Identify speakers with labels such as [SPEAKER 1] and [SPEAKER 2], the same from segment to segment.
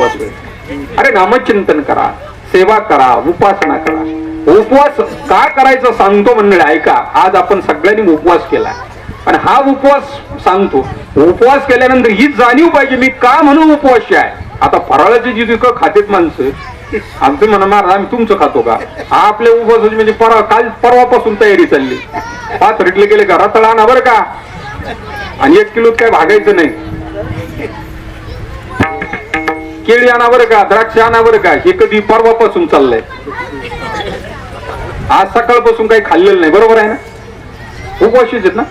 [SPEAKER 1] उपवास वेळ अरे नामचिंतन करा सेवा करा उपासना करा. उपवास का करायचं सांगतो मंडळी ऐका. आज आपण सगळ्यांनी उपवास केला पण हा उपवास सांगतो. उपवास केल्यानंतर हीच जाणीव पाहिजे मी का म्हणून उपवास आहे? आता फराळाची जी पिकं खातेत माणसं आमचं म्हणा महाराज आम्ही तुमचं खातो का? हा आपल्या उपवासाची म्हणजे परवा काल परवापासून तयारी चालली. पाच रिटले गेले का? रतळा ना बरं का? आणि एक किलो काय भागायचं नाही. केळी आणा बरं का द्राक्ष आणा बरं का? हे कधी परवापासून चाललंय. आज सकाळपासून काही खाल्लेलं नाही बरोबर आहे ना? उपवाशीच आहेत ना?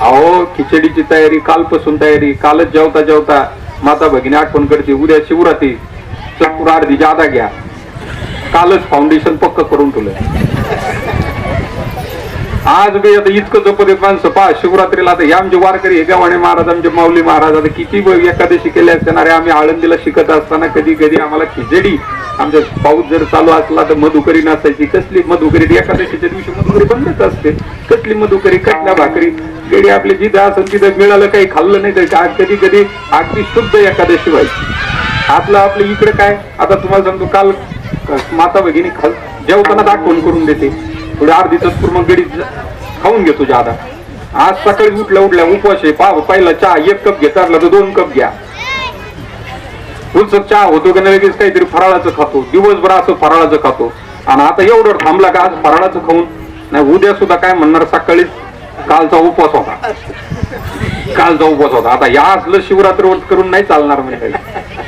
[SPEAKER 1] अहो खिचडीची तयारी कालपासून तयारी कालच जेवता जेवता माता भगिनी आठवण करते उद्या शिवरात्री. चतुर अर्धी जादा घ्या. कालच फाउंडेशन पक्क करून ठेवलं आज बी आता इतकं जपत माणसं. पहा शिवरात्रीला आता हे आमचे वारकरी हे गावाणे महाराज आमचे माऊली महाराज आता किती एकादशी केल्या असणार आम्ही आळंदीला शिकत असताना कधी कधी आम्हाला खिचडी आमच्या पाऊस जर चालू असला तर मधुकरी नसायची. कसली मधुकरी? एकादशीच्या दिवशी मधुकरी बंदच असते. कसली मधुकरी? कटल्या भाकरी. केडी आपली जिथं असं तिथं मिळालं काही खाल्लं नाही तर आज कधी कधी अगदी शुद्ध एकादशी व्हायची. आपलं आपलं इकडे काय? आता तुम्हाला सांगतो काल माता भगिनी खाल जेवताना दाखवण करून देते. थोडी अर्धी तत्पूर मग गडी खाऊन घेतो जादा. आज सकाळी उठल्या उठल्या उपवास आहे. पा पहिला चहा एक कप घेता तर दोन कप घ्या. उलसक चहा होतो की नाही लगेच काहीतरी फराळाचं खातो. दिवसभर असं फराळाचं खातो. आणि आता एवढं थांबला का आज फराळाचं खाऊन? नाही उद्या सुद्धा काय म्हणणार? सकाळी कालचा उपवास होता. काल जाऊ होता. आता या असलं शिवरात्र व्रत करून नाही चालणार म्हणजे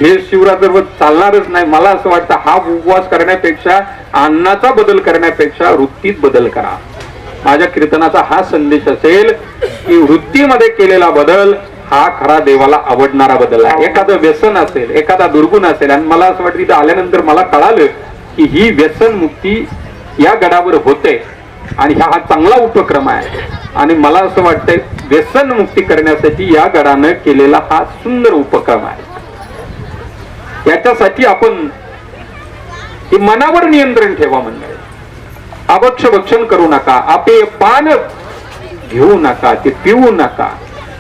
[SPEAKER 1] हे शिवरात्र व्रत चालणारच नाही. मला असं वाटतं हा उपवास करण्यापेक्षा अन्नाचा बदल करण्यापेक्षा वृत्तीत बदल करा. माझ्या कीर्तनाचा हा संदेश असेल की वृत्तीमध्ये केलेला बदल हा खरा देवाला आवडणारा बदल आहे. एखादं व्यसन असेल एखादा दुर्गुण असेल आणि मला असं वाटतं इथं आल्यानंतर मला कळालं की ही व्यसन मुक्ती या गडावर होते. आणि हा हा चांगला उपक्रम आहे. आणि मला असं वाटतंय व्यसन मुक्ती करण्यासाठी या गडानं केलेला हा सुंदर उपक्रम आहे. याच्यासाठी आपण हे मनावर नियंत्रण ठेवा म्हणजे अभक्ष भक्षण करू नका आपे पान घेऊ नका ते पिऊ नका.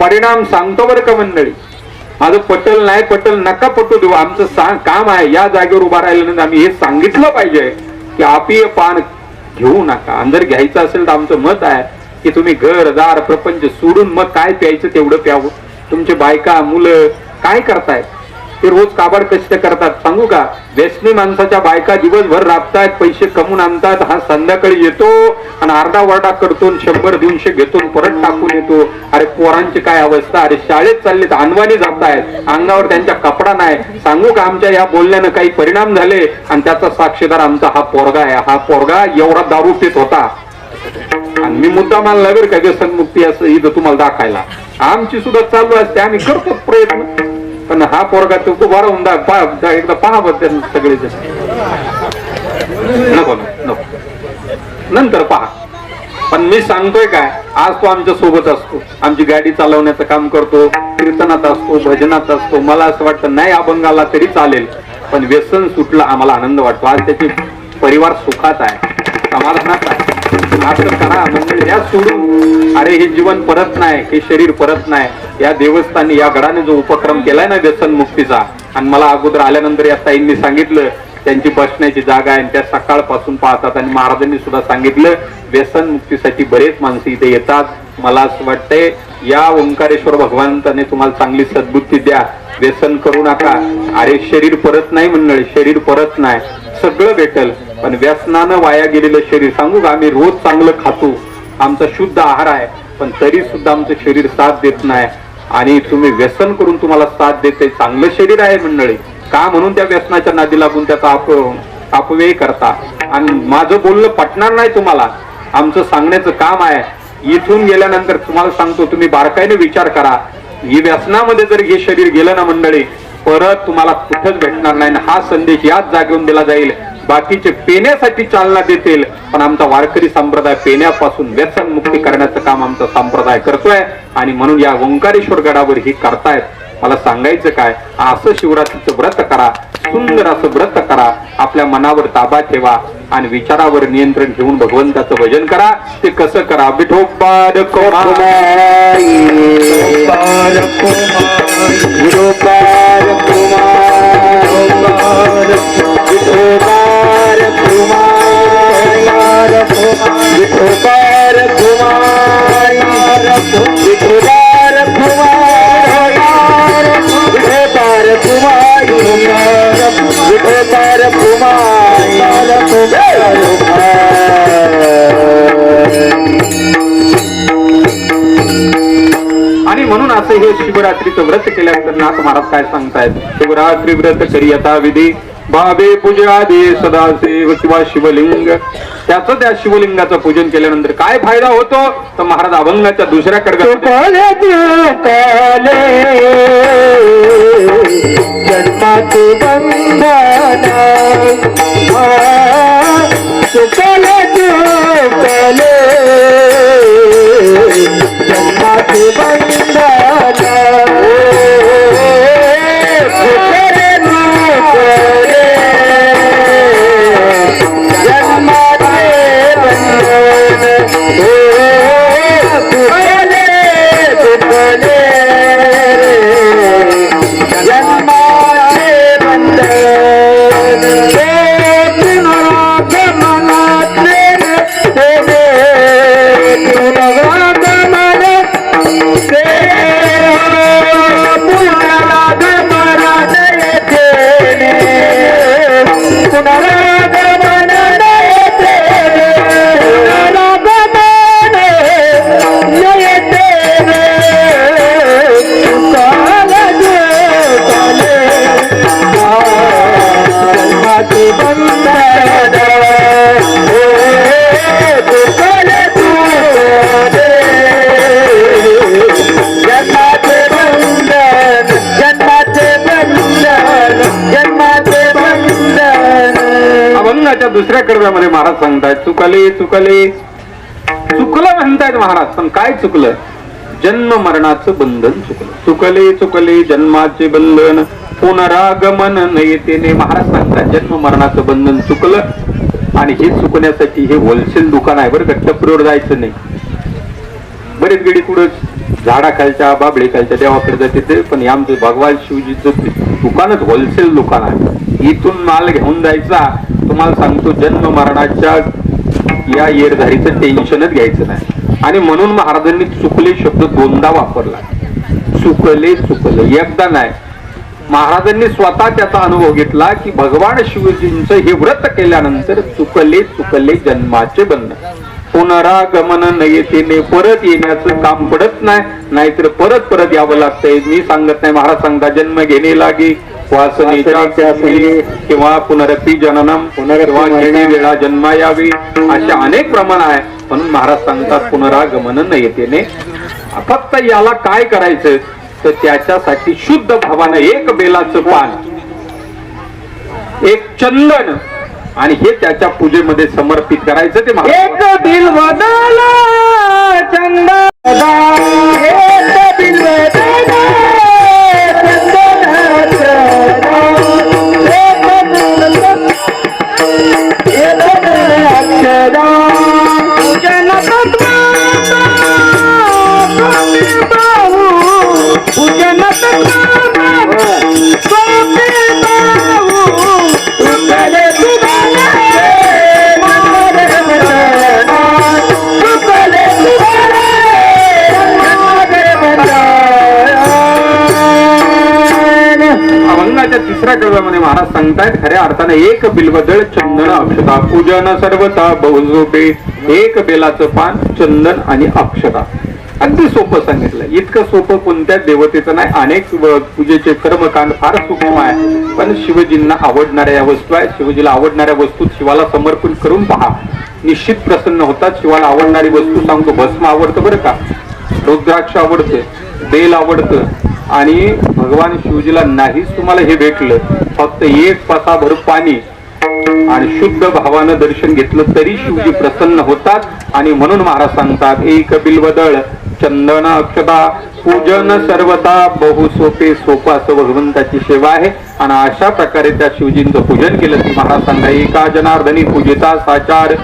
[SPEAKER 1] परिणाम सांगतो बरं का मंडळी? माझं पटल नाही पटल नका पटू देऊ. आमचं सांग काम आहे या जागेवर उभा राहिल्यानंतर आम्ही हे सांगितलं पाहिजे की आपीय पान घेऊ नका. आणि घ्यायचं असेल तर आमचं मत आहे की तुम्ही घर दार प्रपंच सोडून मग काय प्यायचं तेवढं प्यावं. तुमचे बायका मुलं काय करतायत? ते रोज काबाड कष्ट करतात. सांगू का? व्यसनी माणसाच्या बायका दिवसभर राबतायत पैसे कमवून आणतात हा संध्याकाळी येतो आणि अर्धा वरडा करतो शंभर दोनशे घेतो परत टाकून येतो. अरे पोरांची काय अवस्था? अरे शाळेत चालले तर अनवाणी जातायत. अंगावर त्यांच्या कपडा नाही. सांगू का आमच्या या बोलण्यानं काही परिणाम झाले? आणि त्याचा साक्षीदार आमचा हा पोरगा आहे. हा पोरगा एवढा दारू पित होता. आणि मी मुद्दा मला लागेल का व्यसन मुक्ती असं इथं तुम्हाला दाखायला. आमची सुद्धा चालू असते. आम्ही करतो प्रयत्न. पण हा पोरगा तो खूप राहून दा- दा- एकदा पहा बद्दल सगळे नको नको. नंतर पहा. पण मी सांगतोय काय आज तो आमच्यासोबत असतो. आमची गाडी चालवण्याचं काम करतो कीर्तनात असतो भजनात असतो. मला असं वाटतं नाही अभंगाला तरी चालेल पण व्यसन सुटलं आम्हाला आनंद वाटतो. आज त्याचे परिवार सुखात आहे समाधानात आहे. असं करा म्हणजे या सोडून. अरे हे जीवन परत नाही हे शरीर परत नाही. या देवस्थानी या गडाने जो उपक्रम केलाय ना व्यसन मुक्तीचा आणि मला अगोदर आल्यानंतर या ताईंनी सांगितलं त्यांची बसण्याची जागा आहे त्या सकाळपासून पाहतात आणि महाराजांनी सुद्धा सांगितलं व्यसन मुक्तीसाठी बरेच माणसं इथे येतात. मला असं वाटतंय या ओंकारेश्वर भगवंताने तुम्हाला चांगली सद्बुद्धी द्या. व्यसन करू नका. अरे शरीर परत नाही मंडळी शरीर परत नाही. सगळं भेटल. पण व्यसनानं वाया गेलेलं शरीर सांगू का आम्ही रोज चांगलं खातो. आमचा शुद्ध आहार आहे पण तरी सुद्धा आमचं शरीर साथ देत नाही. आणि तुम्ही व्यसन करून तुम्हाला साथ देते. चांगलं शरीर आहे मंडळी. का म्हणून त्या व्यसनाच्या नादी लागून त्याचा आप अपव्यय करता? आणि माझं बोलणं पटणार नाही तुम्हाला. आमचं सांगण्याचं काम आहे. इथून गेल्यानंतर तुम्हाला सांगतो तुम्ही बारकाईने विचार करा. ही व्यसनामध्ये जर हे शरीर गेलं ना मंडळी परत तुम्हाला कुठंच भेटणार नाही आणि हा संदेश याच जागेवरून दिला जाईल. बाकीचे पेण्यासाठी चालना देतील. पण आमचा वारकरी संप्रदाय पेण्यापासून व्यसन मुक्ती करण्याचं काम आमचा संप्रदाय करतोय. आणि म्हणून या ओंकारेश्वर गडावर ही करतायत. मला सांगायचं काय? असं शिवरात्रीचं व्रत करा. सुंदर असं व्रत करा. आपल्या मनावर ताबा ठेवा. आणि विचारावर नियंत्रण ठेवून भगवंताचं भजन करा. ते कसं करा? विठोबार कुमार
[SPEAKER 2] विठोबार कुमार विठोबार कुमार विठोबार कुमार विठोबार आणि म्हणून असं हे
[SPEAKER 1] शिवरात्रीचं व्रत केल्यानंतर नाथ महाराज काय सांगतायत? शिवरात्री व्रत करी आता विधी भावे पूजादी सदाशिव किंवा शिवलिंग. त्याचं त्या शिवलिंगाचं पूजन केल्यानंतर काय फायदा होतो? तर महाराज अभंगाच्या दुसऱ्या कडगामध्ये दुसऱ्या कडव्यामध्ये महाराज सांगतायत चुकले चुकले. चुकलं म्हणतायत महाराज पण काय चुकलं? जन्म मरणाचं बंधन चुकलं. चुकले चुकले जन्माचे बंधन पुनरागमन नयतेने महाराज सांगतात जन्म मरणाचं बंधन चुकलं. आणि हे चुकण्यासाठी हे होलसेल दुकान आहे बरं का टपरीवर जायचं नाही. बरेच गडी कुठं झाडाखालच्या बाबळीखालच्या देवाकडे जाते ते पण आमचं भगवान शिवजीचं दुकानच होलसेल दुकान आहे. इथून माल घेऊन जायचा तुम्हाला सांगतो जन्म मरणाच्या या येरधारीचं टेन्शनच घ्यायचं नाही. आणि म्हणून महाराजांनी चुकले शब्द दोनदा वापरला. चुकले चुकले. एकदा नाही. महाराजांनी स्वतः त्याचा अनुभव घेतला की भगवान शिवजींचं हे व्रत केल्यानंतर चुकले चुकले जन्माचे बंधन. पुनरागमन नयतेने परत येण्याचं काम पडत नाही. नाहीतर परत परत यावं लागतंय. मी सांगत नाही महाराज सांगता जन्म घेणे लागे. किंवा पुनरपी जननम किंवा घेणे वेळा जन्मा यावी अशा अनेक प्रमाण आहे. म्हणून महाराज सांगतात पुनरागमन नयतेने फक्त याला काय करायचं? तर त्याच्यासाठी शुद्ध भावानं एक बेलाचं पान एक चंदन आणि हे त्याच्या पूजेमध्ये समर्पित करायचं ते महाराज.
[SPEAKER 2] एक
[SPEAKER 1] अभंगाच्या तिसऱ्या कडव्यामध्ये महाराज सांगतायत खऱ्या अर्थाने एक बिलबदळ चंदन अक्षता पूजन सर्वता बहुजोपे एक बेलाचं पान चंदन आणि अक्षता. अगदी सोपं सांगितलं. इतकं सोपं कोणत्या देवतेचं नाही. अनेक पूजेचे कर्मकांड फार सूक्ष्म आहे. पण शिवजींना आवडणाऱ्या या वस्तू आहेत. शिवजीला आवडणाऱ्या वस्तू शिवाला समर्पण करून पहा. निश्चित प्रसन्न होतात. शिवाला आवडणारी वस्तू सांगतो. भस्म आवडतं बरं का? रुद्राक्ष आवडतं. बेल आवडतं. आणि भगवान शिवजीला नाहीच तुम्हाला हे भेटलं. फक्त एक पासाभर पाणी आणि शुद्ध भावानं दर्शन घेतलं तरी शिवजी प्रसन्न होतात आणि म्हणून महाराज सांगतात एक बिलवदळ चंदन अक्षता पूजन सर्वता बहु सोपे सोपं असं भगवंताची सेवा आहे. आणि अशा प्रकारे त्या शिवजींचं पूजन केलं की महाराज सांगा एका जनार्दनी पूजिता साचार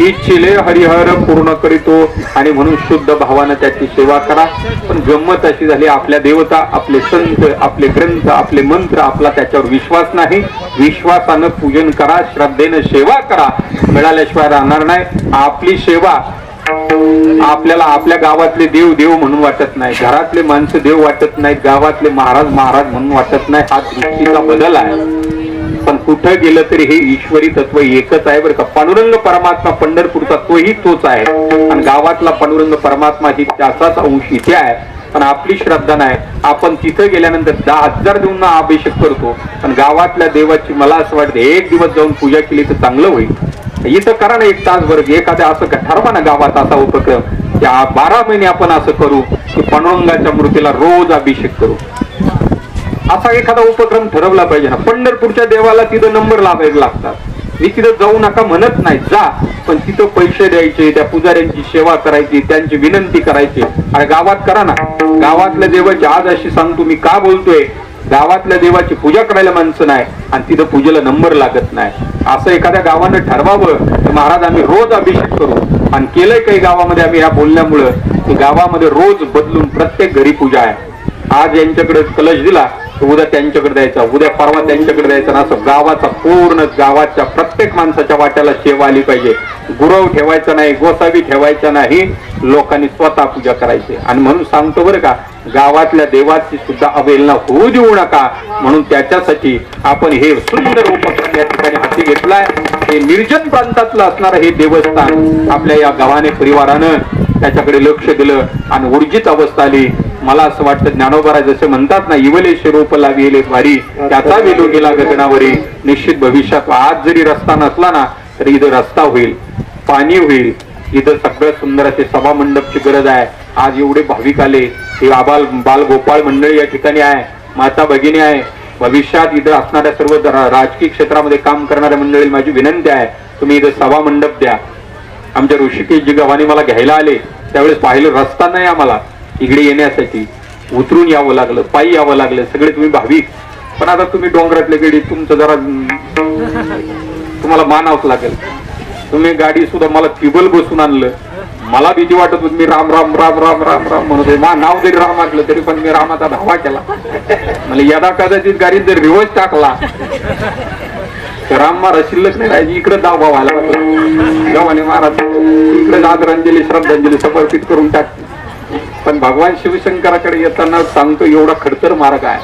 [SPEAKER 1] इच्छिले हरिहर पूर्ण करीतो. आणि म्हणून शुद्ध भावानं त्याची सेवा करा. पण गंमत अशी झाली आपल्या देवता आपले संत आपले ग्रंथ आपले मंत्र आपला त्याच्यावर विश्वास नाही. विश्वासानं पूजन करा श्रद्धेनं सेवा करा. मिळाल्याशिवाय राहणार नाही. आपली सेवा आपल्याला आपल्या गावातले देव देव म्हणून वाटत नाही. घरातले माणसं देव वाटत नाहीत. गावातले महाराज महाराज म्हणून वाटत नाही. हा दृष्टीचा बदल आहे. पण कुठं गेलं तरी हे ईश्वरी तत्व एकच आहे बरं का. पांडुरंग परमात्मा पंढरपूरचा तोही तोच आहे. आणि गावातला पांडुरंग परमात्मा ही त्याचाच अंश इथे आहे. पण आपली श्रद्धा नाही. आपण तिथं गेल्यानंतर दहा हजार देऊन अभिषेक करतो. पण गावातल्या देवाची मला असं वाटतं एक दिवस जाऊन पूजा केली तर चांगलं होईल. इथं करा ना एक तास एखाद्या असं का ठरवा ना गावात असा उपक्रम. त्या बारा महिने आपण असं करू की पांडुरंगाच्या मूर्तीला रोज अभिषेक करू. असा एखादा उपक्रम ठरवला पाहिजे ना. पंढरपूरच्या देवाला तिथं नंबर लावायला लागतात. मी तिथं जाऊ नका म्हणत नाही जा. पण तिथं पैसे द्यायचे त्या पुजाऱ्यांची सेवा करायची त्यांची विनंती करायची. आणि गावात करा ना. गावातल्या देवाची आज अशी सांगतो मी का बोलतोय. गावातल्या देवाची पूजा करायला माणसं नाही आणि तिथं पूजेला नंबर लागत नाही. असं एखाद्या गावानं ठरवावं तर महाराज आम्ही रोज अभिषेक करू. आणि केलंय काही गावामध्ये आम्ही ह्या बोलण्यामुळं की गावामध्ये रोज बदलून प्रत्येक घरी पूजा आहे. आज यांच्याकडे कलश दिला उद्या त्यांच्याकडे द्यायचा उद्या परवा त्यांच्याकडे द्यायचा ना असं गावाचा पूर्ण गावाच्या प्रत्येक माणसाच्या वाट्याला सेवा आली पाहिजे. गुरव ठेवायचा नाही गोसावी ठेवायचा नाही लोकांनी स्वतः पूजा करायची. आणि म्हणून सांगतो बरं का गावातल्या देवाची सुद्धा अवहेलना होऊ देऊ नका. म्हणून त्याच्यासाठी आपण हे सुंदर उपक्रम या ठिकाणी हाती घेतलाय. हे निर्जन प्रांतातलं असणारं हे देवस्थान आपल्या या गावाने परिवारानं त्याच्याकडे लक्ष दिलं आणि ऊर्जित अवस्था आली. मला असं वाटतं ज्ञानोबा जसे म्हणतात ना इवले शिरोप लाविले भारी त्याचा वेलो गेला गगनावरी. निश्चित भविष्यात आज जरी रस्ता नसला ना तरी इथं रस्ता होईल पाणी होईल. इथं सगळं सुंदर असे सभा मंडपची गरज आहे. आज एवढे भाविक आले. हे आबाल बाल गोपाळ मंडळी या ठिकाणी आहे. माता भगिनी आहे. भविष्यात इथं असणाऱ्या सर्व राजकीय क्षेत्रामध्ये काम करणाऱ्या मंडळी माझी विनंती आहे. तुम्ही इथं सभा मंडप द्या. आमच्या ऋषिकेशजी गव्हाणी मला घ्यायला आले. त्यावेळेस पाहिलं रस्ता नाही आम्हाला. इकडे येण्यासाठी उतरून यावं लागलं पायी यावं लागलं सगळे तुम्ही भाविक. पण आता तुम्ही डोंगरातले गडी तुमचं जरा तुम्हाला मानावंच लागेल. तुम्ही गाडी सुद्धा मला फिबल बसून आणलं. मला भीती वाटत होती मी राम राम राम राम राम राम म्हणत होते. मा नाव जरी राम म्हटलं तरी पण मी रामाचा धावा केला. म्हणजे यदा कदाचित गाडीत जर रिवर्स टाकला तर राम महाराज शिल्लक नाही राहायची इकडे दावा व्हायला लागला. महाराज इकडे आदरांजली श्रद्धांजली समर्पित करून टाकते पण भगवान शिवशंकराकडे येताना सांगतो एवढा खडतर मार्ग आहे.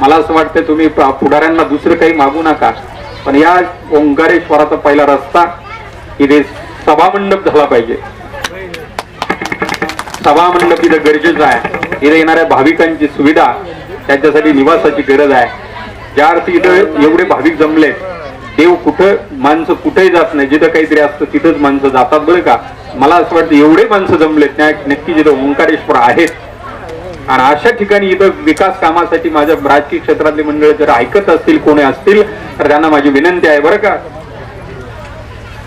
[SPEAKER 1] मला असं वाटतं तुम्ही पुढाऱ्यांना दुसरं काही मागू नका. पण या ओंकारेश्वराचा पहिला रस्ता इथे सभामंडप झाला पाहिजे. सभामंडप इथं गरजेचं आहे. इथे येणाऱ्या भाविकांची सुविधा त्यांच्यासाठी निवासाची गरज आहे. ज्या अर्थी इथं एवढे भाविक जमले देव कुठं माणसं कुठेही जात नाही जिथं काहीतरी असतं तिथंच माणसं जातात बरं का? मला असं वाटतं एवढे माणसं जमलेत नक्की जिथं ओंकारेश्वर आहेत आणि अशा ठिकाणी इथं विकास कामासाठी माझ्या राजकीय क्षेत्रातले मंडळ जर ऐकत असतील कोणी असतील तर त्यांना माझी विनंती आहे बरं का.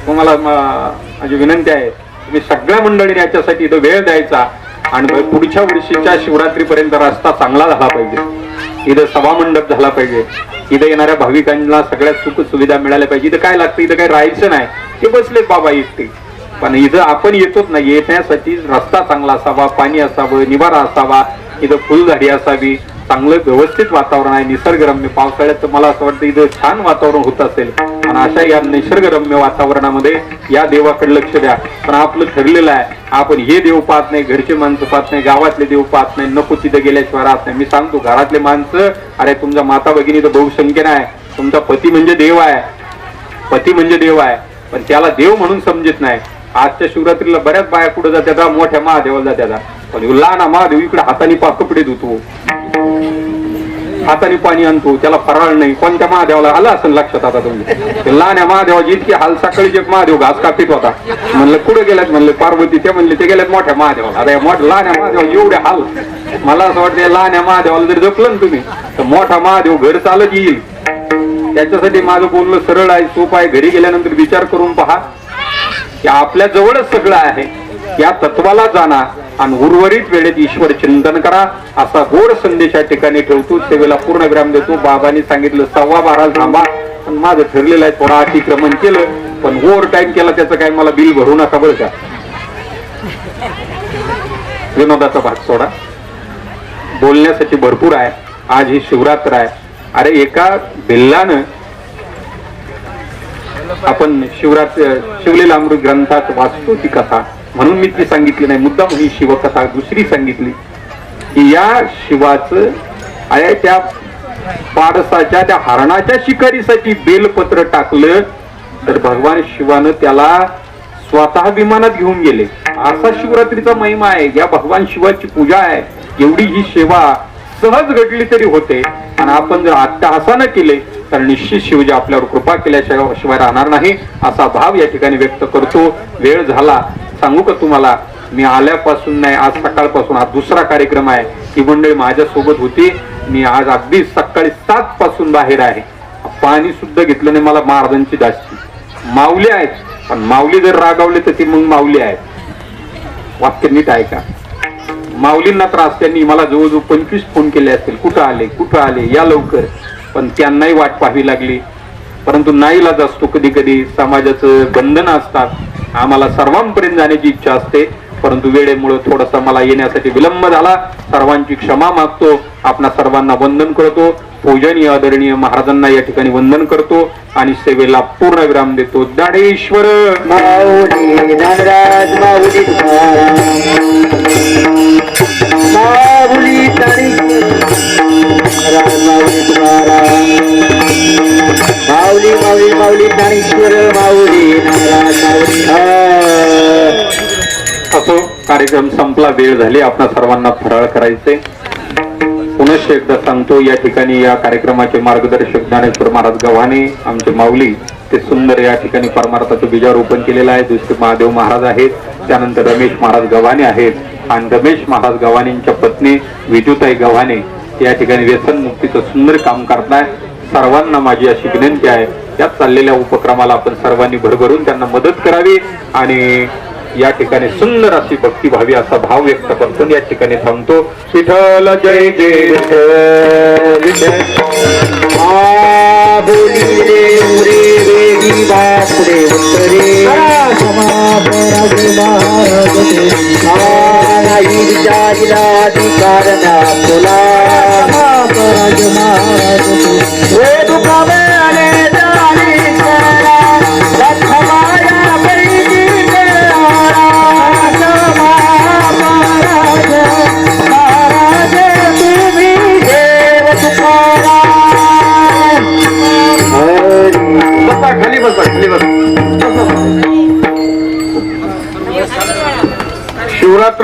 [SPEAKER 1] तुम्हाला माझी विनंती आहे तुम्ही सगळ्या मंडळीने याच्यासाठी इथं वेळ द्यायचा आणि पुढच्या वर्षीच्या शिवरात्रीपर्यंत रस्ता चांगला झाला पाहिजे. इथं सभामंडप झाला पाहिजे. इथं येणाऱ्या भाविकांना सगळ्या सुख सुविधा मिळाल्या पाहिजे. इथं काय लागतं? इथं काय राहायचं नाही. ते बसलेत बाबा एकटे. पण इथं आपण येतोच ना येण्यासाठी रस्ता चांगला असावा पाणी असावं निवारा असावा इथं फुलझाडी असावी. चांगलं व्यवस्थित वातावरण आहे निसर्गरम्य. पावसाळ्यात मला असं वाटतं इथं छान वातावरण होत असेल. आणि अशा या निसर्गरम्य वातावरणामध्ये या देवाकडे लक्ष द्या. पण आपलं ठरलेलं आहे आपण हे देव पाहत नाही घरचे माणसं पाहत नाही गावातले देव पाहत नाही नको तिथं गेल्याशिवाय राहत नाही. मी सांगतो घरातले माणसं अरे तुमच्या माता भगिनी तर बहुसंख्येनं आहे तुमचा पती म्हणजे देव आहे. पती म्हणजे देव आहे. पण त्याला देव म्हणून समजत नाही. आजच्या शिवरात्रीला बऱ्याच बाया कुठे जात्यात मोठ्या महादेवाला जात्यात. पण लहान महादेव इकडे हाताने पा कपडे धुतो. हाताने पाणी आणतो त्याला फराळ नाही. कोणत्या महादेवाला आलं असं लक्षात आता तुम्ही? लहान महादेवाची इतकी हाल सकाळी जे महादेव घास कापीत होता. म्हणलं कुठे गेल्यात? म्हणले पार्वती. ते म्हणले ते गेल्यात मोठ्या महादेवाला. अरे मोठ लहान महादेवा एवढे हाल. मला असं वाटतं लहान महादेवाला जर जपलं ना तुम्ही तर मोठा महादेव घर चालत येईल. त्याच्यासाठी माझं बोलणं सरळ आहे सोपं आहे. घरी गेल्यानंतर विचार करून पहा. की आपल्या जवळच सगळं आहे. या तत्वाला जाणा आणि उर्वरित वेळेत ईश्वर चिंतन करा. असा गोड संदेश या ठिकाणी ठेवतो. सेवेला पूर्ण विराम देतो. बाबांनी सांगितलं सव्वा बारा थांबा. पण माझं ठरलेलं आहे थोडा अतिक्रमण केलं. पण ओव्हर टाइम केला त्याचं काय? मला बिल भरू नका बरं का? विनोदाचा भाग सोडा. बोलण्यासाठी भरपूर आहे. आज ही शिवरात्र आहे. अरे एका बिल्लानं आपण शिवरात्र शिवलेला अमृत ग्रंथात वाचतो ती कथा. म्हणून मी ती सांगितली नाही. मुद्दा ही शिवकथा दुसरी सांगितली. की या शिवाचं आहे त्या पारसाच्या त्या हरणाच्या शिकारीसाठी बेलपत्र टाकलं तर भगवान शिवानं त्याला स्वतः विमानात घेऊन गेले. असा शिवरात्रीचा महिमा आहे. या भगवान शिवाची पूजा आहे. एवढी ही सेवा सहज घडली तरी होते. आणि आपण जर अट्टहासानं केले तर निश्चित शिवजी आपल्यावर कृपा केल्याशिवाय शिवाय राहणार नाही असा भाव या ठिकाणी व्यक्त करतो. वेळ झाला. सांगू का तुम्हाला मी आल्यापासून नाही आज सकाळपासून हा दुसरा कार्यक्रम आहे. ही मंडळी माझ्या सोबत होती. मी आज अगदी सकाळी सात पासून बाहेर आहे. पाणी सुद्धा घेतलं नाही मला महाराजांची दास्ती माऊली आहेत. पण माऊली जर रागावले तर ती मग माऊली आहेत. वाक्य नीट ऐका. माऊलींना त्रास त्यांनी मला जवळजवळ पंचवीस फोन केले असतील. कुठं आले कुठं आले? या लवकर. पण त्यांनाही वाट पाहावी लागली. परंतु नाईलाज असतो कधी कधी समाजाचं बंधन असतात. आम्हाला सर्वांपर्यंत जाण्याची इच्छा असते. परंतु वेळेमुळे थोडासा मला येण्यासाठी विलंब झाला. सर्वांची क्षमा मागतो. आपणा सर्वांना वंदन करतो. पूजनीय आदरणीय महाराजांना या ठिकाणी वंदन करतो आणि सेवेला पूर्ण विराम देतो. दाडेश्वर!
[SPEAKER 2] माऊली माऊली माऊली ज्ञानेश्वर माऊली.
[SPEAKER 1] असो कार्यक्रम संपला वेळ झाली. आपणा सर्वांना फराळ करायचे. पुनश्च एकदा सांगतो या ठिकाणी या कार्यक्रमाचे मार्गदर्शक ज्ञानेश्वर महाराज गव्हाणे आमचे माऊली ते सुंदर या ठिकाणी परमार्थाचं बीजारोपण केलेलं आहे. दुसरे महादेव महाराज आहेत त्यानंतर रमेश महाराज गव्हाणे आहेत आणि रमेश महाराज गव्हाणेंच्या पत्नी विजूताई गव्हाणे या ठिकाणी व्यसन मुक्तीचं सुंदर काम करताय. सर्वांना माझी अशी विनंती आहे या चाललेल्या उपक्रमाला आपण सर्वांनी भरभरून त्यांना मदत करावी आणि या ठिकाणी सुंदर अशी भक्ती व्हावी असा भाव व्यक्त करतो. या ठिकाणी थांबतो. विठ्ठल जय जय विठ्ठल
[SPEAKER 2] विचारिला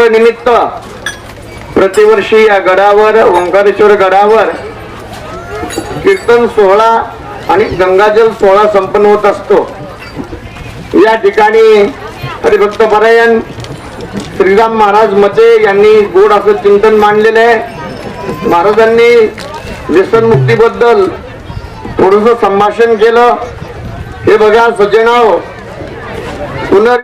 [SPEAKER 2] निमित्त प्रतिवर्षी या गडावर ओंकारेश्वर गडावर कीर्तन सोहळा आणि गंगाजल सोहळा संपन्न होत असतो. या ठिकाणी हरिभक्त परायण श्रीराम महाराज मते यांनी गोड असं चिंतन मांडलेलं आहे. महाराजांनी व्यसनमुक्तीबद्दल थोडंसं संभाषण केलं. हे बघा सज्जनाव पुनर्